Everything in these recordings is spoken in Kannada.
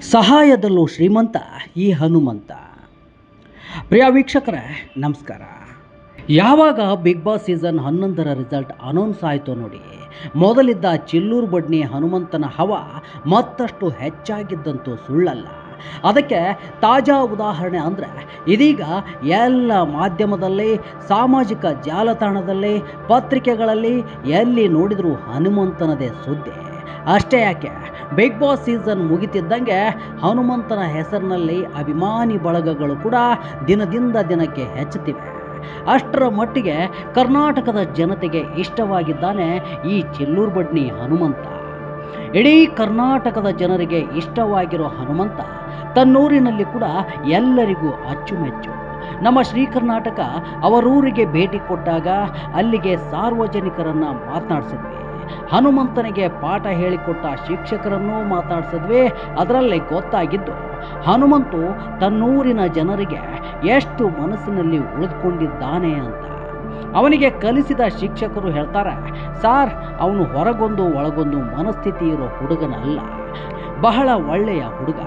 ಸಹಾಯದಲ್ಲೂ ಶ್ರೀಮಂತ ಈ ಹನುಮಂತ. ಪ್ರಿಯ ವೀಕ್ಷಕರೇ, ನಮಸ್ಕಾರ. ಯಾವಾಗ ಬಿಗ್ ಬಾಸ್ ಸೀಸನ್ ಹನ್ನೊಂದರ ರಿಸಲ್ಟ್ ಅನೌನ್ಸ್ ಆಯಿತು ನೋಡಿ, ಮೊದಲಿದ್ದ ಚಿಲ್ಲೂರು ಬಡ್ನಿ ಹನುಮಂತನ ಹವ ಮತ್ತಷ್ಟು ಹೆಚ್ಚಾಗಿದ್ದಂತೂ ಸುಳ್ಳಲ್ಲ. ಅದಕ್ಕೆ ತಾಜಾ ಉದಾಹರಣೆ ಅಂದರೆ, ಇದೀಗ ಎಲ್ಲ ಮಾಧ್ಯಮದಲ್ಲಿ, ಸಾಮಾಜಿಕ ಜಾಲತಾಣದಲ್ಲಿ, ಪತ್ರಿಕೆಗಳಲ್ಲಿ ಎಲ್ಲಿ ನೋಡಿದರೂ ಹನುಮಂತನದೇ ಸುದ್ದಿ. ಅಷ್ಟೇ ಯಾಕೆ? ಬಿಗ್ ಬಾಸ್ ಸೀಸನ್ ಮುಗಿತಿದ್ದಂಗೆ ಹನುಮಂತನ ಹೆಸರಿನಲ್ಲಿ ಅಭಿಮಾನಿ ಬಳಗಗಳು ಕೂಡ ದಿನದಿಂದ ದಿನಕ್ಕೆ ಹೆಚ್ಚುತ್ತಿವೆ. ಅಷ್ಟರ ಮಟ್ಟಿಗೆ ಕರ್ನಾಟಕದ ಜನತೆಗೆ ಇಷ್ಟವಾಗಿದ್ದಾನೆ ಈ ಚೆಲ್ಲೂರು ಬಡ್ನಿ ಹನುಮಂತ. ಇಡೀ ಕರ್ನಾಟಕದ ಜನರಿಗೆ ಇಷ್ಟವಾಗಿರೋ ಹನುಮಂತ ತನ್ನೂರಿನಲ್ಲಿ ಕೂಡ ಎಲ್ಲರಿಗೂ ಅಚ್ಚುಮೆಚ್ಚು. ನಮ್ಮ ಶ್ರೀ ಕರ್ನಾಟಕ ಅವರೂರಿಗೆ ಭೇಟಿ ಕೊಟ್ಟಾಗ ಅಲ್ಲಿಗೆ ಸಾರ್ವಜನಿಕರನ್ನು ಮಾತನಾಡಿಸಿದ್ವಿ. ಹನುಮಂತನಿಗೆ ಪಾಠ ಹೇಳಿಕೊಟ್ಟ ಶಿಕ್ಷಕರನ್ನೂ ಮಾತಾಡಿಸಿದ್ವಿ? ಅದರಲ್ಲಿ ಗೊತ್ತಾಗಿದ್ದು, ಹನುಮಂತು ತನ್ನೂರಿನ ಜನರಿಗೆ ಎಷ್ಟು ಮನಸ್ಸಿನಲ್ಲಿ ಉಳಿದುಕೊಂಡಿದ್ದಾನೆ ಅಂತ. ಅವನಿಗೆ ಕಲಿಸಿದ ಶಿಕ್ಷಕರು ಹೇಳ್ತಾರೆ, ಸಾರ್, ಅವನು ಹೊರಗೊಂದು ಒಳಗೊಂದು ಮನಸ್ಥಿತಿ ಇರೋ ಹುಡುಗನಲ್ಲ. ಬಹಳ ಒಳ್ಳೆಯ ಹುಡುಗ.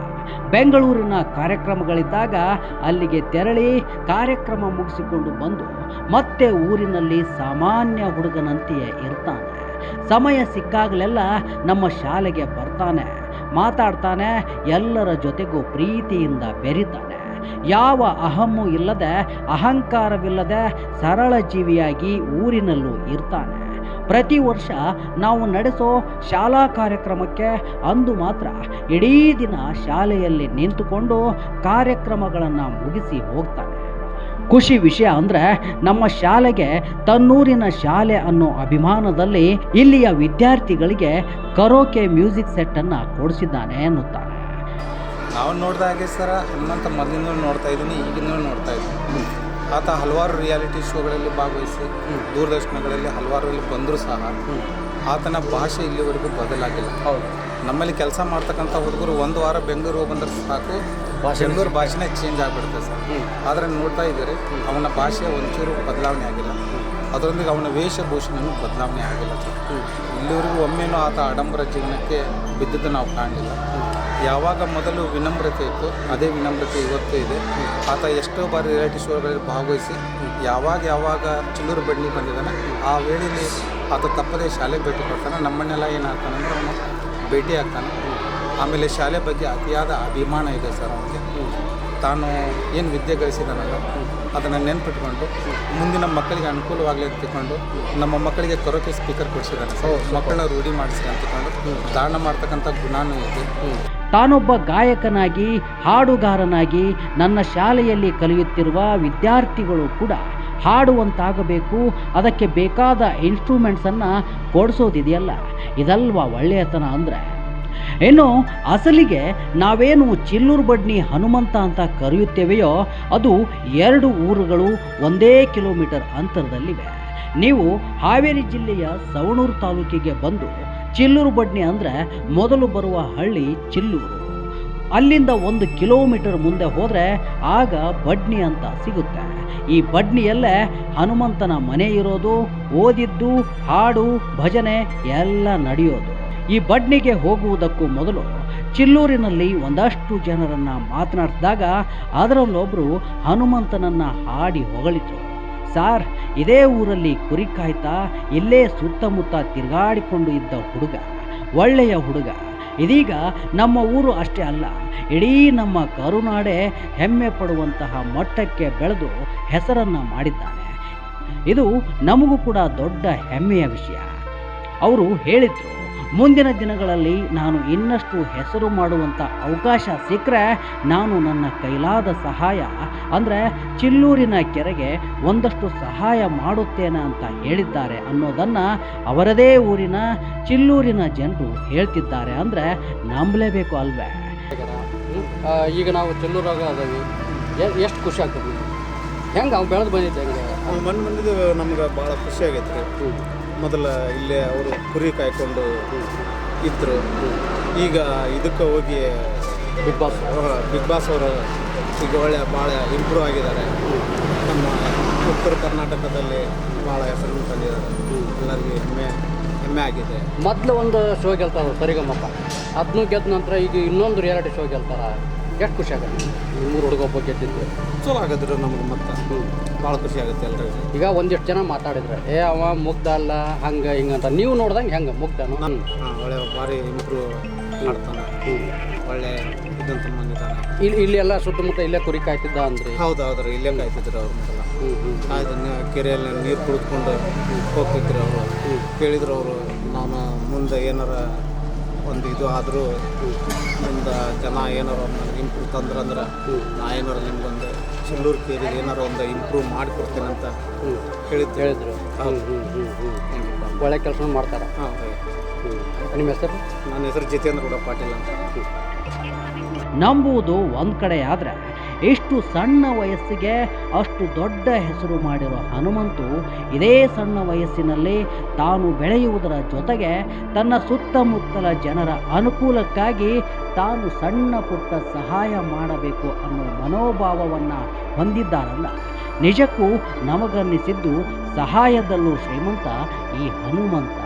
ಬೆಂಗಳೂರಿನ ಕಾರ್ಯಕ್ರಮಗಳಿದ್ದಾಗ ಅಲ್ಲಿಗೆ ತೆರಳಿ ಕಾರ್ಯಕ್ರಮ ಮುಗಿಸಿಕೊಂಡು ಬಂದು ಮತ್ತೆ ಊರಿನಲ್ಲಿ ಸಾಮಾನ್ಯ ಹುಡುಗನಂತೆಯೇ ಇರ್ತಾನೆ. ಸಮಯ ಸಿಕ್ಕಾಗಲೆಲ್ಲ ನಮ್ಮ ಶಾಲೆಗೆ ಬರ್ತಾನೆ, ಮಾತಾಡ್ತಾನೆ, ಎಲ್ಲರ ಜೊತೆಗೂ ಪ್ರೀತಿಯಿಂದ ಬೆರಿತಾನೆ. ಯಾವ ಅಹಮ್ಮು ಇಲ್ಲದೆ, ಅಹಂಕಾರವಿಲ್ಲದೆ, ಸರಳ ಜೀವಿಯಾಗಿ ಊರಿನಲ್ಲೂ ಇರ್ತಾನೆ. ಪ್ರತಿ ವರ್ಷ ನಾವು ನಡೆಸೋ ಶಾಲಾ ಕಾರ್ಯಕ್ರಮಕ್ಕೆ ಅಂದು ಮಾತ್ರ ಇಡೀ ದಿನ ಶಾಲೆಯಲ್ಲಿ ನಿಂತುಕೊಂಡು ಕಾರ್ಯಕ್ರಮಗಳನ್ನು ಮುಗಿಸಿ ಹೋಗ್ತಾನೆ. ಖುಷಿ ವಿಷಯ ಅಂದ್ರೆ ನಮ್ಮ ಶಾಲೆಗೆ ತನ್ನೂರಿನ ಶಾಲೆ ಅನ್ನೋ ಅಭಿಮಾನದಲ್ಲಿ ಇಲ್ಲಿಯ ವಿದ್ಯಾರ್ಥಿಗಳಿಗೆ ಕರೋಕೆ ಮ್ಯೂಸಿಕ್ ಸೆಟ್ಟನ್ನು ಕೊಡಿಸಿದ್ದಾನೆ ಎನ್ನುತ್ತಾರೆ ನಾವು ನೋಡಿದ ಹಾಗೆ ಸರ ಹನುಮಂತ ಮೊದಲಿಂದ ನೋಡ್ತಾ ಇದ್ದೀನಿ ಈಗಿಂದ ನೋಡ್ತಾ ಇದ್ದೀನಿ. ಆತ ಹಲವಾರು ರಿಯಾಲಿಟಿ ಶೋಗಳಲ್ಲಿ ಭಾಗವಹಿಸಿ ದೂರದರ್ಶನಗಳಲ್ಲಿ ಹಲವಾರಲ್ಲಿ ಬಂದರೂ ಸಹ ಆತನ ಭಾಷೆ ಇಲ್ಲಿವರೆಗೂ ಬದಲಾಗಿಲ್ಲ. ಹೌದು. ನಮ್ಮಲ್ಲಿ ಕೆಲಸ ಮಾಡ್ತಕ್ಕಂಥ ಹುಡುಗರು ಒಂದು ವಾರ ಬೆಂಗಳೂರು ಬಂದ್ರೆ ಸಾಕು ಬೆಂಗಳೂರು ಭಾಷೆನೇ ಚೇಂಜ್ ಆಗಿಬಿಡುತ್ತೆ ಸರ್. ಆದರೆ ನೋಡ್ತಾ ಇದ್ದೀರಿ ಅವನ ಭಾಷೆ ಒಂಚೂರು ಬದಲಾವಣೆ ಆಗಿಲ್ಲ. ಅದರೊಂದಿಗೆ ಅವನ ವೇಷಭೂಷಣನೂ ಬದಲಾವಣೆ ಆಗಿಲ್ಲ ಸರ್. ಇಲ್ಲಿವರೆಗೂ ಒಮ್ಮೆನೂ ಆತ ಆಡಂಬರ ಜೀವನಕ್ಕೆ ಬಿದ್ದದ್ದು ನಾವು ಕಾಣಲಿಲ್ಲ. ಯಾವಾಗ ಮೊದಲು ವಿನಮ್ರತೆ ಇತ್ತು ಅದೇ ವಿನಮ್ರತೆ ಇವತ್ತು ಇದೆ. ಆತ ಎಷ್ಟೋ ಬಾರಿ ರಿಯಾಲಿಟಿ ಶೋಗಳಲ್ಲಿ ಭಾಗವಹಿಸಿ ಯಾವಾಗ ಯಾವಾಗ ಚಿಲ್ಲೂರು ಬಡ್ಡಿ ಬಂದಿದ್ದಾನೆ ಆ ವೇಳೆಯಲ್ಲಿ ಆತ ತಪ್ಪದೇ ಶಾಲೆಗೆ ಭೇಟಿ ಕೊಡ್ತಾನೆ ನಮ್ಮನ್ನೆಲ್ಲ ಏನಾಗ್ತಾನೆ ಅಂದರೆ ಅವನು ಭೇಟಿ ಆಗ್ತಾನೆ. ಆಮೇಲೆ ಶಾಲೆ ಬಗ್ಗೆ ಅತಿಯಾದ ಅಭಿಮಾನ ಇದೆ ಸರ್ ಅವನಿಗೆ. ತಾನು ಏನು ವಿದ್ಯೆ ಗಳಿಸಿದಾನಲ್ಲ ಅದನ್ನು ನೆನ್ಪಿಟ್ಕೊಂಡು ಮುಂದಿನ ಮಕ್ಕಳಿಗೆ ಅನುಕೂಲವಾಗಲಿ ಅಂತ ತಿಳ್ಕೊಂಡು ನಮ್ಮ ಮಕ್ಕಳಿಗೆ ಕರೋಕೆ ಸ್ಪೀಕರ್ ಕೊಡಿಸಿದ್ದಾನೆ ಸರ್. ಮಕ್ಕಳನ್ನ ರೂಢಿ ಮಾಡಿಸಿ ಅಂತಕೊಂಡು ತಿಳ್ಕೊಂಡು ದಾನ ಮಾಡ್ತಕ್ಕಂಥ ಗುಣನೂ ಇದೆ. ತಾನೊಬ್ಬ ಗಾಯಕನಾಗಿ ಹಾಡುಗಾರನಾಗಿ ನನ್ನ ಶಾಲೆಯಲ್ಲಿ ಕಲಿಯುತ್ತಿರುವ ವಿದ್ಯಾರ್ಥಿಗಳು ಕೂಡ ಹಾಡುವಂತಾಗಬೇಕು ಅದಕ್ಕೆ ಬೇಕಾದ ಇನ್ಸ್ಟ್ರೂಮೆಂಟ್ಸನ್ನು ಕೊಡಿಸೋದಿದೆಯಲ್ಲ. ಇದಲ್ವಾ ಒಳ್ಳೆಯತನ ಅಂದರೆ? ಇನ್ನು ಅಸಲಿಗೆ ನಾವೇನು ಚಿಲ್ಲೂರು ಬಡ್ನಿ ಹನುಮಂತ ಅಂತ ಕರೆಯುತ್ತೇವೆಯೋ, ಅದು ಎರಡು ಊರುಗಳು ಒಂದೇ ಕಿಲೋಮೀಟರ್ ಅಂತರದಲ್ಲಿವೆ. ನೀವು ಹಾವೇರಿ ಜಿಲ್ಲೆಯ ಸವಣೂರು ತಾಲೂಕಿಗೆ ಬಂದು ಚಿಲ್ಲೂರು ಬಡ್ನಿ ಅಂದರೆ ಮೊದಲು ಬರುವ ಹಳ್ಳಿ ಚಿಲ್ಲೂರು. ಅಲ್ಲಿಂದ ಒಂದು ಕಿಲೋಮೀಟರ್ ಮುಂದೆ ಹೋದರೆ ಆಗ ಬಡ್ನಿ ಅಂತ ಸಿಗುತ್ತೆ. ಈ ಬಡ್ನಿಯಲ್ಲೇ ಹನುಮಂತನ ಮನೆ ಇರೋದು, ಓದಿದ್ದು, ಹಾಡು, ಭಜನೆ ಎಲ್ಲ ನಡೆಯೋದು. ಈ ಬಡ್ನಿಗೆ ಹೋಗುವುದಕ್ಕೂ ಮೊದಲು ಚಿಲ್ಲೂರಿನಲ್ಲಿ ಒಂದಷ್ಟು ಜನರನ್ನ ಮಾತನಾಡಿಸಿದಾಗ ಅದರಲ್ಲೊಬ್ಬರು ಹನುಮಂತನನ್ನು ಹಾಡಿ ಹೊಗಳಿತು ಸಾರ್, ಇದೇ ಊರಲ್ಲಿ ಕುರಿ ಕಾಯ್ತಾ ಇಲ್ಲೇ ಸುತ್ತಮುತ್ತ ತಿರುಗಾಡಿಕೊಂಡು ಇದ್ದ ಹುಡುಗ, ಒಳ್ಳೆಯ ಹುಡುಗ. ಇದೀಗ ನಮ್ಮ ಊರು ಅಷ್ಟೇ ಅಲ್ಲ, ಇಡೀ ನಮ್ಮ ಕರುನಾಡೆ ಹೆಮ್ಮೆ ಪಡುವಂತಹ ಮಟ್ಟಕ್ಕೆ ಬೆಳೆದು ಹೆಸರನ್ನು ಮಾಡಿದ್ದಾನೆ. ಇದು ನಮಗೂ ಕೂಡ ದೊಡ್ಡ ಹೆಮ್ಮೆಯ ವಿಷಯ. ಅವರು ಹೇಳಿದ್ರು. ಮುಂದಿನ ದಿನಗಳಲ್ಲಿ ನಾನು ಇನ್ನಷ್ಟು ಹೆಸರು ಮಾಡುವಂಥ ಅವಕಾಶ ಸಿಕ್ಕರೆ ನಾನು ನನ್ನ ಕೈಲಾದ ಸಹಾಯ, ಅಂದರೆ ಚಿಲ್ಲೂರಿನ ಕೆರೆಗೆ ಒಂದಷ್ಟು ಸಹಾಯ ಮಾಡುತ್ತೇನೆ ಅಂತ ಹೇಳಿದ್ದಾರೆ ಅನ್ನೋದನ್ನು ಅವರದೇ ಊರಿನ ಚಿಲ್ಲೂರಿನ ಜನರು ಹೇಳ್ತಿದ್ದಾರೆ ಅಂದರೆ ನಂಬಲೇಬೇಕು ಅಲ್ವೇ? ಈಗ ನಾವು ಚಿಲ್ಲೂರಾಗ ಎಷ್ಟು ಖುಷಿ ಆಗ್ತದೆ ಹೆಂಗೆ ಅವ್ನು ಬೆಳೆದು ಬಂದಿದ್ದೆ ಹೆಂಗೆ? ಅವ್ನು ಬಂದು ಬಂದಿದ್ದು ನಮ್ಗೆ ಭಾಳ ಖುಷಿ ಆಗೈತೆ ರೀ ಮೊದಲ ಇಲ್ಲೇ ಅವರು ಕುರಿ ಕಾಯ್ಕೊಂಡು ಇದ್ದರು ಈಗ ಇದಕ್ಕೆ ಹೋಗಿ ಬಿಗ್ ಬಾಸ್ ಬಿಗ್ ಬಾಸ್ ಅವರು ಈಗ ಒಳ್ಳೆ ಭಾಳ ಇಂಪ್ರೂವ್ ಆಗಿದ್ದಾರೆ. ನಮ್ಮ ಉತ್ತರ ಕರ್ನಾಟಕದಲ್ಲಿ ಭಾಳ ಹೆಸರು ತಂದಿದ್ದಾರೆ. ಎಲ್ಲರಿಗೆ ಹೆಮ್ಮೆ ಹೆಮ್ಮೆ ಆಗಿದೆ. ಮೊದಲು ಒಂದು ಶೋ ಗೆಲ್ತಾರೆ ಸರಿಗಮ್ಮಪ್ಪ ಅದನ್ನು ಗೆದ್ದ ನಂತರ ಈಗ ಇನ್ನೊಂದು ರಿಯಾಲಿಟಿ ಶೋ ಗೆಲ್ತಾರ. ಎಷ್ಟು ಖುಷಿ ಆಗತ್ತೆ? ಮೂರು ಹುಡುಗ ಒಬ್ಬ ಗೆದ್ದಿದ್ದು ಚಲೋ ಆಗದ್ರಿ ನಮ್ಗೆ ಮತ್ತೆ. ಭಾಳ ಖುಷಿ ಆಗುತ್ತೆ ಎಲ್ಲರಿಗೂ ಈಗ ಒಂದಿಷ್ಟು ಜನ ಮಾತಾಡಿದ್ರೆ ಏ ಅವ ಮುಗ್ಧ ಅಲ್ಲ ಹಂಗೆ ಹಿಂಗೆ ಅಂತ. ನೀವು ನೋಡ್ದಂಗೆ ಹೆಂಗೆ? ಮುಗ್ಧ ನಾನು ಒಳ್ಳೆ ಭಾರಿ ಇಂಪ್ರೂವ್ ಮಾಡ್ತಾನೆ. ಒಳ್ಳೆ ಇದಂತ ಬಂದಿದ್ದಾನೆ ಇಲ್ಲಿ ಇಲ್ಲಿ ಎಲ್ಲ ಸುತ್ತಮುತ್ತ ಇಲ್ಲೇ ಕುರಿ ಕಾಯ್ತಿದ್ದ ಅಂದ್ರೆ? ಹೌದು ಹೌದ್ರಿ ಇಲ್ಲೇ ಕಾಯ್ತಿದ್ರು ಅವ್ರ ಮೊದಲ ಕಾಯ್ದನ್ನ ಕೆರೆಯಲ್ಲಿ ನೀರು ಕುಡಿದ್ಕೊಂಡು ಹೋಗ್ತಿದ್ರು ಅವರು. ಕೇಳಿದ್ರು ಅವರು ನಾನು ಮುಂದೆ ಏನಾರ ಒಂದು ಇದು ಆದರೂ ನಿಮ್ದ ಜನ ಏನಾರ ನನಗೆ ಇಂಪ್ರೂವ್ ತಂದ್ರಂದ್ರೆ ನಾ ಏನಾರ ನಿಮ್ಗೊಂದು ಚಿಲ್ಲೂರು ಕೇರಿ ಏನಾರು ಒಂದು ಇಂಪ್ರೂವ್ ಮಾಡಿಕೊಡ್ತೇನೆ ಅಂತ ಹೇಳಿದ್ದು ಹೇಳಿದ್ರು. ಒಳ್ಳೆ ಕೆಲಸ ಮಾಡ್ತಾರೆ. ಹಾಂ ಹ್ಞೂ ನಿಮ್ಮ ಹೆಸರು? ನನ್ನ ಹೆಸರು ಜಿತೇಂದ್ರ ಗೌಡ ಪಾಟೀಲ್ ಅಂತ. ನಂಬುವುದು ಒಂದು ಕಡೆ ಆದರೆ ಇಷ್ಟು ಸಣ್ಣ ವಯಸ್ಸಿಗೆ ಅಷ್ಟು ದೊಡ್ಡ ಹೆಸರು ಮಾಡಿರೋ ಹನುಮಂತು ಇದೇ ಸಣ್ಣ ವಯಸ್ಸಿನಲ್ಲಿ ತಾನು ಬೆಳೆಯುವುದರ ಜೊತೆಗೆ ತನ್ನ ಸುತ್ತಮುತ್ತಲ ಜನರ ಅನುಕೂಲಕ್ಕಾಗಿ ತಾನು ಸಣ್ಣ ಪುಟ್ಟ ಸಹಾಯ ಮಾಡಬೇಕು ಅನ್ನೋ ಮನೋಭಾವವನ್ನು ಹೊಂದಿದ್ದಾರಲ್ಲ ನಿಜಕ್ಕೂ ನಮಗನ್ನಿಸಿದ್ದು ಸಹಾಯದಲ್ಲೂ ಶ್ರೀಮಂತ ಈ ಹನುಮಂತ.